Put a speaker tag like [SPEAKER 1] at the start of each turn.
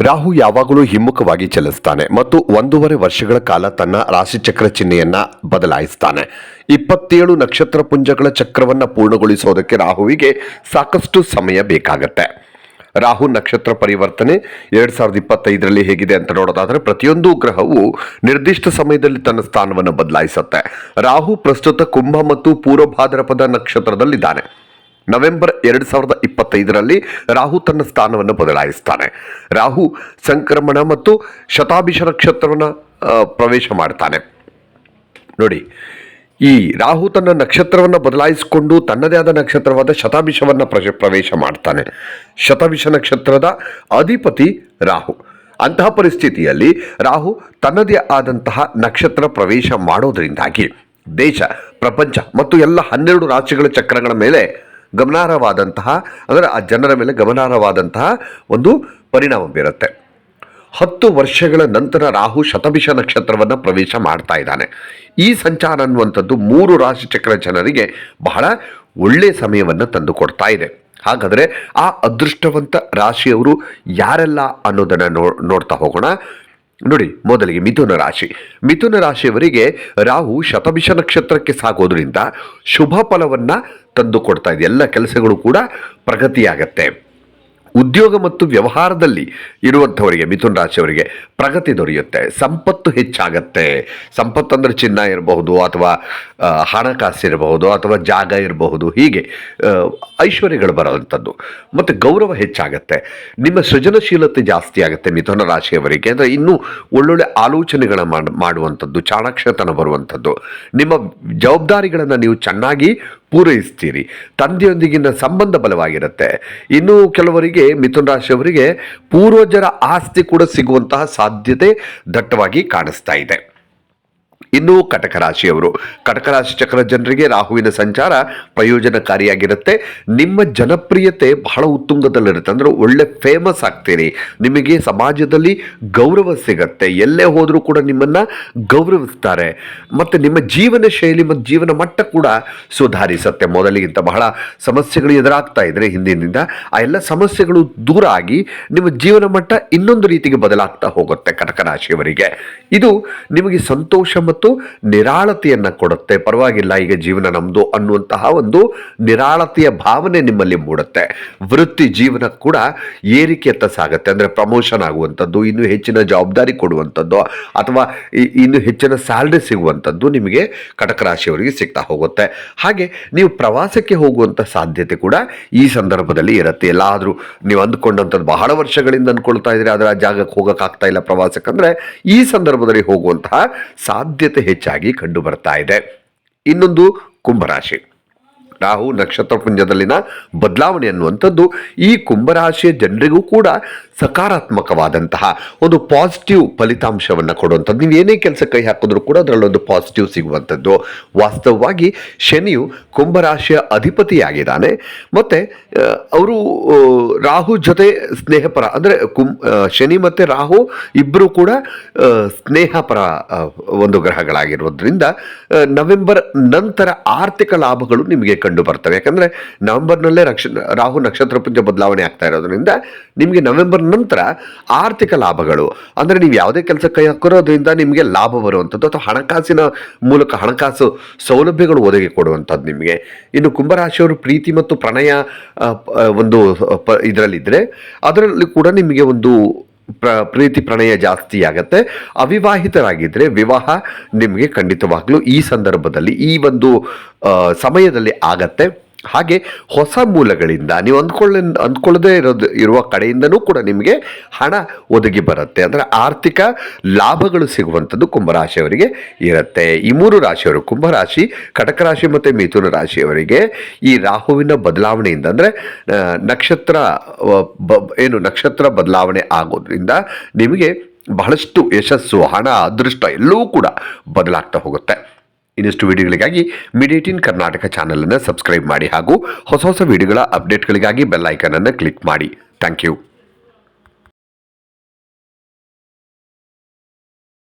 [SPEAKER 1] ರಾಹು ಯಾವಾಗಲೂ ಹಿಮ್ಮುಖವಾಗಿ ಚಲಿಸ್ತಾನೆ ಮತ್ತು ಒಂದೂವರೆ ವರ್ಷಗಳ ಕಾಲ ತನ್ನ ರಾಶಿಚಕ್ರ ಚಿಹ್ನೆಯನ್ನ ಬದಲಾಯಿಸ್ತಾನೆ. ಇಪ್ಪತ್ತೇಳು ನಕ್ಷತ್ರ ಪುಂಜಗಳ ಚಕ್ರವನ್ನು ಪೂರ್ಣಗೊಳಿಸೋದಕ್ಕೆ ರಾಹುವಿಗೆ ಸಾಕಷ್ಟು ಸಮಯ ಬೇಕಾಗತ್ತೆ. ರಾಹು ನಕ್ಷತ್ರ ಪರಿವರ್ತನೆ ಎರಡು ಸಾವಿರದ ಇಪ್ಪತ್ತೈದರಲ್ಲಿ ಹೇಗಿದೆ ಅಂತ ನೋಡೋದಾದರೆ ಪ್ರತಿಯೊಂದು ಗ್ರಹವು ನಿರ್ದಿಷ್ಟ ಸಮಯದಲ್ಲಿ ತನ್ನ ಸ್ಥಾನವನ್ನು ಬದಲಾಯಿಸುತ್ತೆ. ರಾಹು ಪ್ರಸ್ತುತ ಕುಂಭ ಮತ್ತು ಪೂರ್ವ ಭಾದ್ರಪದ ನಕ್ಷತ್ರದಲ್ಲಿದ್ದಾನೆ. ನವೆಂಬರ್ ಎರಡು ಸಾವಿರದ ಇಪ್ಪತ್ತೈದರಲ್ಲಿ ರಾಹು ತನ್ನ ಸ್ಥಾನವನ್ನು ಬದಲಾಯಿಸ್ತಾನೆ. ರಾಹು ಸಂಕ್ರಮಣ ಮತ್ತು ಶತಾಭಿಷ ನಕ್ಷತ್ರವನ್ನು ಪ್ರವೇಶ ಮಾಡ್ತಾನೆ. ನೋಡಿ, ಈ ರಾಹು ತನ್ನ ನಕ್ಷತ್ರವನ್ನು ಬದಲಾಯಿಸಿಕೊಂಡು ತನ್ನದೇ ಆದ ನಕ್ಷತ್ರವಾದ ಶತಾಭಿಷವನ್ನು ಪ್ರಶ, ಪ್ರವೇಶ ಮಾಡ್ತಾನೆ. ಶತಾಭಿಷ ನಕ್ಷತ್ರದ ಅಧಿಪತಿ ರಾಹು. ಅಂತಹ ಪರಿಸ್ಥಿತಿಯಲ್ಲಿ ರಾಹು ತನ್ನದೇ ಆದಂತಹ ನಕ್ಷತ್ರ ಪ್ರವೇಶ ಮಾಡೋದರಿಂದಾಗಿ ದೇಶ, ಪ್ರಪಂಚ ಮತ್ತು ಎಲ್ಲ ಹನ್ನೆರಡು ರಾಜ್ಯಗಳ ಚಕ್ರಗಳ ಮೇಲೆ ಗಮನಾರ್ಹವಾದಂತಹ, ಅಂದರೆ ಆ ಜನರ ಮೇಲೆ ಗಮನಾರ್ಹವಾದಂತಹ ಒಂದು ಪರಿಣಾಮ ಬೀರುತ್ತೆ. ಹತ್ತು ವರ್ಷಗಳ ನಂತರ ರಾಹು ಶತಭಿಷ ನಕ್ಷತ್ರವನ್ನು ಪ್ರವೇಶ ಮಾಡ್ತಾ ಇದ್ದಾನೆ. ಈ ಸಂಚಾರ ಅನ್ನುವಂಥದ್ದು ಮೂರು ರಾಶಿಚಕ್ರ ಜನರಿಗೆ ಬಹಳ ಒಳ್ಳೆಯ ಸಮಯವನ್ನು ತಂದು ಕೊಡ್ತಾ ಇದೆ. ಹಾಗಾದರೆ ಆ ಅದೃಷ್ಟವಂತ ರಾಶಿಯವರು ಯಾರೆಲ್ಲ ಅನ್ನೋದನ್ನು ನೋಡ್ತಾ ಹೋಗೋಣ. ನೋಡಿ, ಮೊದಲಿಗೆ ಮಿಥುನ ರಾಶಿ. ಮಿಥುನ ರಾಶಿಯವರಿಗೆ ರಾಹು ಶತಭಿಷ ನಕ್ಷತ್ರಕ್ಕೆ ಸಾಗೋದ್ರಿಂದ ಶುಭ ಫಲವನ್ನು ತಂದು ಕೊಡ್ತಾ ಇದೆ. ಎಲ್ಲ ಕೆಲಸಗಳು ಕೂಡ ಪ್ರಗತಿಯಾಗತ್ತೆ. ಉದ್ಯೋಗ ಮತ್ತು ವ್ಯವಹಾರದಲ್ಲಿ ಇರುವಂಥವರಿಗೆ, ಮಿಥುನ್ ರಾಶಿಯವರಿಗೆ ಪ್ರಗತಿ ದೊರೆಯುತ್ತೆ, ಸಂಪತ್ತು ಹೆಚ್ಚಾಗತ್ತೆ. ಸಂಪತ್ತು ಅಂದರೆ ಚಿನ್ನ ಇರಬಹುದು ಅಥವಾ ಹಣಕಾಸು ಇರಬಹುದು ಅಥವಾ ಜಾಗ ಇರಬಹುದು. ಹೀಗೆ ಐಶ್ವರ್ಯಗಳು ಬರೋವಂಥದ್ದು. ಮತ್ತು ಗೌರವ ಹೆಚ್ಚಾಗತ್ತೆ. ನಿಮ್ಮ ಸೃಜನಶೀಲತೆ ಜಾಸ್ತಿ ಆಗುತ್ತೆ ಮಿಥುನ ರಾಶಿಯವರಿಗೆ. ಅಂದರೆ ಇನ್ನೂ ಒಳ್ಳೊಳ್ಳೆ ಆಲೋಚನೆಗಳ ಮಾಡುವಂಥದ್ದು, ಚಾಣಾಕ್ಷತನ ಬರುವಂಥದ್ದು. ನಿಮ್ಮ ಜವಾಬ್ದಾರಿಗಳನ್ನು ನೀವು ಚೆನ್ನಾಗಿ ಪೂರೈಸ್ತೀರಿ. ತಂದೆಯೊಂದಿಗಿನ ಸಂಬಂಧ ಬಲವಾಗಿರುತ್ತೆ. ಇನ್ನು ಕೆಲವರಿಗೆ, ಮಿಥುನ ರಾಶಿಯವರಿಗೆ ಪೂರ್ವಜರ ಆಸ್ತಿ ಕೂಡ ಸಿಗುವಂತಹ ಸಾಧ್ಯತೆ ದಟ್ಟವಾಗಿ ಕಾಣಿಸ್ತಾ ಇದೆ. ಇನ್ನು ಕಟಕ ರಾಶಿಯವರು. ಕಟಕ ರಾಶಿ ಚಕ್ರ ಜನರಿಗೆ ರಾಹುವಿನ ಸಂಚಾರ ಪ್ರಯೋಜನಕಾರಿಯಾಗಿರುತ್ತೆ. ನಿಮ್ಮ ಜನಪ್ರಿಯತೆ ಬಹಳ ಉತ್ತುಂಗದಲ್ಲಿರುತ್ತೆ. ಅಂದ್ರೆ ಒಳ್ಳೆ ಫೇಮಸ್ ಆಗ್ತೀರಿ. ನಿಮಗೆ ಸಮಾಜದಲ್ಲಿ ಗೌರವ ಸಿಗತ್ತೆ. ಎಲ್ಲೇ ಹೋದರೂ ಕೂಡ ನಿಮ್ಮನ್ನ ಗೌರವಿಸ್ತಾರೆ. ಮತ್ತೆ ನಿಮ್ಮ ಜೀವನ ಶೈಲಿ ಮತ್ತು ಜೀವನ ಮಟ್ಟ ಕೂಡ ಸುಧಾರಿಸುತ್ತೆ. ಮೊದಲಿಗಿಂತ ಬಹಳ ಸಮಸ್ಯೆಗಳು ಎದುರಾಗ್ತಾ ಇದ್ರೆ ಹಿಂದಿನಿಂದ. ಆ ಎಲ್ಲ ಸಮಸ್ಯೆಗಳು ದೂರ ಆಗಿ ನಿಮ್ಮ ಜೀವನ ಮಟ್ಟ ಇನ್ನೊಂದು ರೀತಿಗೆ ಬದಲಾಗ್ತಾ ಹೋಗುತ್ತೆ ಕಟಕ ರಾಶಿಯವರಿಗೆ. ಇದು ನಿಮಗೆ ಸಂತೋಷ ಮತ್ತು ನಿರಾಳತೆಯನ್ನ ಕೊಡುತ್ತೆ. ಪರವಾಗಿಲ್ಲ, ಈಗ ಜೀವನ ನಮ್ದು ಅನ್ನುವಂತಹ ಒಂದು ನಿರಾಳತೆಯ ಭಾವನೆ ನಿಮ್ಮಲ್ಲಿ ಮೂಡುತ್ತೆ. ವೃತ್ತಿ ಜೀವನ ಕೂಡ ಏರಿಕೆಯತ್ತ ಸಾಗುತ್ತೆ. ಅಂದ್ರೆ ಪ್ರಮೋಷನ್ ಆಗುವಂಥದ್ದು, ಇನ್ನು ಹೆಚ್ಚಿನ ಜವಾಬ್ದಾರಿ ಕೊಡುವಂಥದ್ದು, ಅಥವಾ ಇನ್ನು ಹೆಚ್ಚಿನ ಸ್ಯಾಲ್ರಿ ಸಿಗುವಂಥದ್ದು ನಿಮಗೆ ಕಟಕ ರಾಶಿಯವರಿಗೆ ಸಿಗ್ತಾ ಹೋಗುತ್ತೆ. ಹಾಗೆ ನೀವು ಪ್ರವಾಸಕ್ಕೆ ಹೋಗುವಂಥ ಸಾಧ್ಯತೆ ಕೂಡ ಈ ಸಂದರ್ಭದಲ್ಲಿ ಇರುತ್ತೆ. ಎಲ್ಲಾದರೂ ನೀವು ಅಂದ್ಕೊಂಡಂಥದ್ದು ಬಹಳ ವರ್ಷಗಳಿಂದ ಅಂದ್ಕೊಳ್ತಾ ಇದ್ರೆ ಅದರ ಜಾಗಕ್ಕೆ ಹೋಗೋಕ್ಕಾಗ್ತಾ ಇಲ್ಲ ಪ್ರವಾಸಕ್ಕೆ. ಅಂದರೆ ಈ ಸಂದರ್ಭದಲ್ಲಿ ಹೋಗುವಂತಹ ಸಾಧ್ಯತೆ ಹೆಚ್ಚಾಗಿ ಕಂಡು ಬರ್ತಾ ಇದೆ. ಇನ್ನೊಂದು ಕುಂಭರಾಶಿ ರಾಹು ನಕ್ಷತ್ರ ಪುಂಜದಲ್ಲಿನ ಬದಲಾವಣೆ ಅನ್ನುವಂಥದ್ದು ಈ ಕುಂಭರಾಶಿಯ ಜನರಿಗೂ ಕೂಡ ಸಕಾರಾತ್ಮಕವಾದಂತಹ ಒಂದು ಪಾಸಿಟಿವ್ ಫಲಿತಾಂಶವನ್ನು ಕೊಡುವಂಥದ್ದು. ನೀವು ಏನೇ ಕೆಲಸ ಕೈ ಹಾಕಿದ್ರೂ ಕೂಡ ಅದರಲ್ಲೊಂದು ಪಾಸಿಟಿವ್ ಸಿಗುವಂಥದ್ದು. ವಾಸ್ತವವಾಗಿ ಶನಿಯು ಕುಂಭರಾಶಿಯ ಅಧಿಪತಿಯಾಗಿದ್ದಾನೆ. ಮತ್ತು ಅವರು ರಾಹು ಜೊತೆ ಸ್ನೇಹಪರ, ಅಂದರೆ ಕುಂ ಶನಿ ಮತ್ತು ರಾಹು ಇಬ್ಬರೂ ಕೂಡ ಸ್ನೇಹಪರ ಒಂದು ಗ್ರಹಗಳಾಗಿರೋದ್ರಿಂದ ನವೆಂಬರ್ ನಂತರ ಆರ್ಥಿಕ ಲಾಭಗಳು ನಿಮಗೆ ಕಂಡು ಬರ್ತವೆ. ಯಾಕಂದರೆ ನವೆಂಬರ್ನಲ್ಲೇ ರಕ್ಷ, ರಾಹು ನಕ್ಷತ್ರ ಪುಂಜ ಬದಲಾವಣೆ ಆಗ್ತಾ ಇರೋದ್ರಿಂದ ನಿಮಗೆ ನವೆಂಬರ್ ನಂತರ ಆರ್ಥಿಕ ಲಾಭಗಳು. ಅಂದರೆ ನೀವು ಯಾವುದೇ ಕೆಲಸ ಕೈ ಹಾಕಿರೋದ್ರಿಂದ ನಿಮಗೆ ಲಾಭ ಬರುವಂಥದ್ದು ಅಥವಾ ಹಣಕಾಸಿನ ಮೂಲಕ ಹಣಕಾಸು ಸೌಲಭ್ಯಗಳು ಒದಗಿ ಕೊಡುವಂಥದ್ದು ನಿಮಗೆ. ಇನ್ನು ಕುಂಭರಾಶಿಯವರು ಪ್ರೀತಿ ಮತ್ತು ಪ್ರಣಯ ಒಂದು ಪ ಇದರಲ್ಲಿದ್ದರೆ ಅದರಲ್ಲಿ ಕೂಡ ನಿಮಗೆ ಒಂದು ಪ್ರೀತಿ ಪ್ರಣಯ ಜಾಸ್ತಿ ಆಗತ್ತೆ. ಅವಿವಾಹಿತರಾಗಿದ್ದರೆ ವಿವಾಹ ನಿಮಗೆ ಖಂಡಿತವಾಗ್ಲೂ ಈ ಸಂದರ್ಭದಲ್ಲಿ ಈ ಒಂದು ಸಮಯದಲ್ಲಿ ಆಗತ್ತೆ. ಹಾಗೆ ಹೊಸ ಮೂಲಗಳಿಂದ ನೀವು ಅಂದ್ಕೊಳ್ಳ, ಅಂದ್ಕೊಳ್ಳದೇ ಇರೋದು, ಇರುವ ಕಡೆಯಿಂದನೂ ಕೂಡ ನಿಮಗೆ ಹಣ ಒದಗಿ ಬರುತ್ತೆ. ಅಂದರೆ ಆರ್ಥಿಕ ಲಾಭಗಳು ಸಿಗುವಂಥದ್ದು ಕುಂಭರಾಶಿಯವರಿಗೆ ಇರುತ್ತೆ. ಈ ಮೂರು ರಾಶಿಯವರು, ಕುಂಭರಾಶಿ ಕಟಕ ರಾಶಿ ಮತ್ತು ಮಿಥುನ ರಾಶಿಯವರಿಗೆ ಈ ರಾಹುವಿನ ಬದಲಾವಣೆಯಿಂದ ಅಂದರೆ ನಕ್ಷತ್ರ ಬ, ಏನು ನಕ್ಷತ್ರ ಬದಲಾವಣೆ ಆಗೋದ್ರಿಂದ ನಿಮಗೆ ಬಹಳಷ್ಟು ಯಶಸ್ಸು, ಹಣ, ಅದೃಷ್ಟ ಎಲ್ಲವೂ ಕೂಡ ಬದಲಾಗ್ತಾ ಹೋಗುತ್ತೆ. ಇನ್ನಷ್ಟು ವಿಡಿಯೋಗಳಿಗಾಗಿ ಮಿಡಿಯೇಟಿನ್ ಕರ್ನಾಟಕ ಚಾನಲನ್ನು ಸಬ್ಸ್ಕ್ರೈಬ್ ಮಾಡಿ ಹಾಗೂ ಹೊಸ ಹೊಸ ವಿಡಿಯೋಗಳ ಅಪ್ಡೇಟ್ಗಳಿಗಾಗಿ ಬೆಲ್ ಐಕನನ್ನು ಕ್ಲಿಕ್ ಮಾಡಿ. Thank you